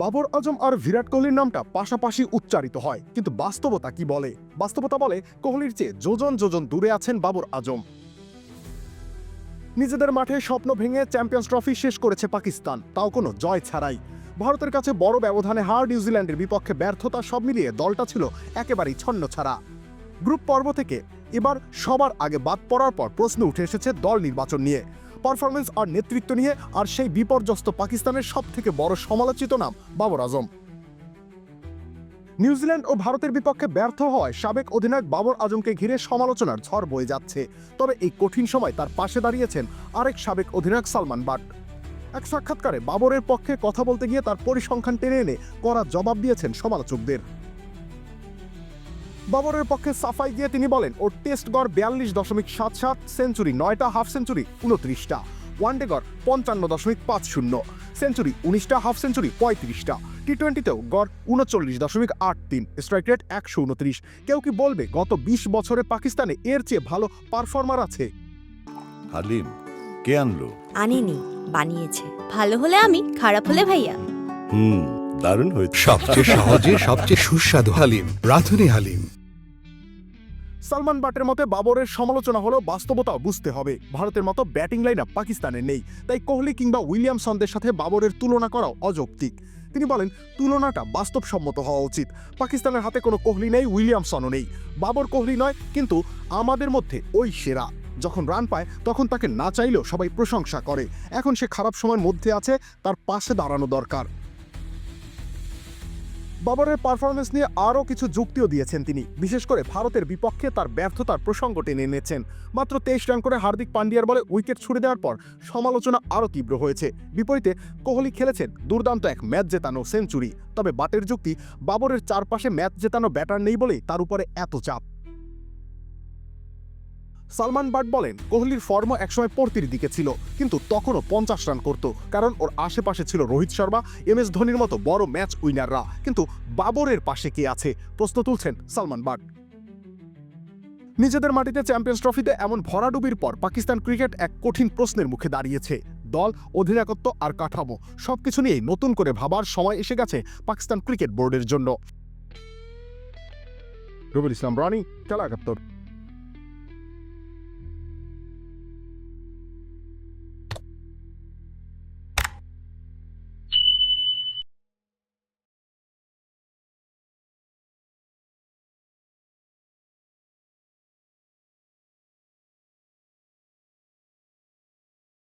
বাবর আজম আর বিরাট কোহলির নামটা পাশাপাশি উচ্চারিত হয়। কিন্তু বাস্তবতা কি বলে? বাস্তবতা বলে কোহলির চেয়ে যোজন যোজন দূরে আছেন বাবর আজম। নিজেদের মাঠে স্বপ্ন ভেঙে চ্যাম্পিয়ন্স ট্রফি শেষ করেছে পাকিস্তান। তাও কোনো জয় ছাড়াই। ভারতের কাছে বড় ব্যবধানে হার নিউজিল্যান্ডের বিপক্ষে ব্যর্থতা সব মিলিয়ে দলটা ছিল একেবারেই ছন্ন ছাড়া। গ্রুপ পর্ব থেকে এবার সবার আগে বাদ পড়ার পর প্রশ্ন উঠে এসেছে দল নির্বাচন নিয়ে। পারফরমেন্স আর নেতৃত্ব নিয়ে আর সেই বিপর্যস্ত পাকিস্তানের সব থেকে বড় সমালোচিত নাম, বাবর আজম। নিউজিল্যান্ড ও ভারতের বিপক্ষে ব্যর্থ হওয়ায় সাবেক অধিনায়ক বাবর আজমকে ঘিরে সমালোচনার ঝড় বয়ে যাচ্ছে। তবে এই কঠিন সময় তার পাশে দাঁড়িয়েছেন আরেক সাবেক অধিনায়ক সালমান বাট। এক সাক্ষাৎকারে বাবরের পক্ষে কথা বলতে গিয়ে তার পরিসংখ্যান টেনে এনে করা জবাব দিয়েছেন সমালোচকদের। বাবরের পক্ষে সাফাই দিয়ে তিনি বলেন ওর টেস্ট গড় বিয়াল্লিশ দশমিক সাত সাত সেঞ্চুরি নয়টা হাফ সেঞ্চুরি উনত্রিশটা। ওয়ানডে গড় পঞ্চান্ন দশমিক পাঁচ শূন্য সেঞ্চুরি উনিশটা হাফ সেঞ্চুরি পঁয়ত্রিশটা। টি টোয়েন্টিতেও গড় উনচল্লিশ দশমিক আট তিন স্ট্রাইক রেট একশো উনত্রিশ। কেউ কি বলবে গত বিশ বছরে পাকিস্তানে এর চেয়ে ভালো পারফর্মার আছে? হালিম কে আনলো? আনেনি বানিয়েছে। ভালো হলে আমি খারাপ হলে ভাইয়া। হুম। দারুণ হয়েছে। সবচেয়ে সহজে সবচেয়ে সুস্বাদু হালিম রাধুনি হালিম। সালমান বাটের মতে বাবরের সমালোচনা হলো বাস্তবতাও বুঝতে হবে। ভারতের মতো ব্যাটিং লাইন আপ পাকিস্তানের নেই। তাই কোহলি কিংবা উইলিয়ামসনদের সাথে বাবরের তুলনা করাও অযৌক্তিক। তিনি বলেন তুলনাটা বাস্তবসম্মত হওয়া উচিত। পাকিস্তানের হাতে কোনো কোহলি নেই উইলিয়ামসনও নেই। বাবর কোহলি নয় কিন্তু আমাদের মধ্যে ওই সেরা। যখন রান পায় তখন তাকে না চাইলেও সবাই প্রশংসা করে। এখন সে খারাপ সময়ের মধ্যে আছে তার পাশে দাঁড়ানো দরকার। বাবরের পারফরমেন্স নিয়ে আরও কিছু যুক্তিও দিয়েছেন তিনি। বিশেষ করে ভারতের বিপক্ষে তার ব্যর্থতার প্রসঙ্গ টেনে এনেছেন। মাত্র তেইশ রান করে হার্দিক পান্ডিয়ার বলে উইকেট ছুড়ে দেওয়ার পর সমালোচনা আরও তীব্র হয়েছে। বিপরীতে কোহলি খেলেছেন দুর্দান্ত এক ম্যাচ জেতানো সেঞ্চুরি। তবে বাটের যুক্তি, বাবরের চারপাশে ম্যাচ জেতানো ব্যাটার নেই বলেই তার উপরে এত চাপ। সালমান বাট বলেন, কোহলির ফর্ম একসময় পড়তির দিকে ছিল, কিন্তু তখনও পঞ্চাশ রান করত। কারণ ওর আশেপাশে ছিল রোহিত শর্মা, এম এস ধোনির মতো বড় ম্যাচ উইনাররা। কিন্তু বাবরের পাশে কে আছে? প্রশ্ন তুলছেন সালমান বাট। নিজেদের মাটিতে চ্যাম্পিয়ন্স ট্রফিতে এমন ভরাডুবির পর পাকিস্তান ক্রিকেট এক কঠিন প্রশ্নের মুখে দাঁড়িয়েছে। দল, অধিনায়কত্ব আর কাঠামো, সবকিছু নিয়েই নতুন করে ভাবার সময় এসে গেছে পাকিস্তান ক্রিকেট বোর্ডের জন্য। রবিল ইসলাম, রানি, খেলা একাত্তর।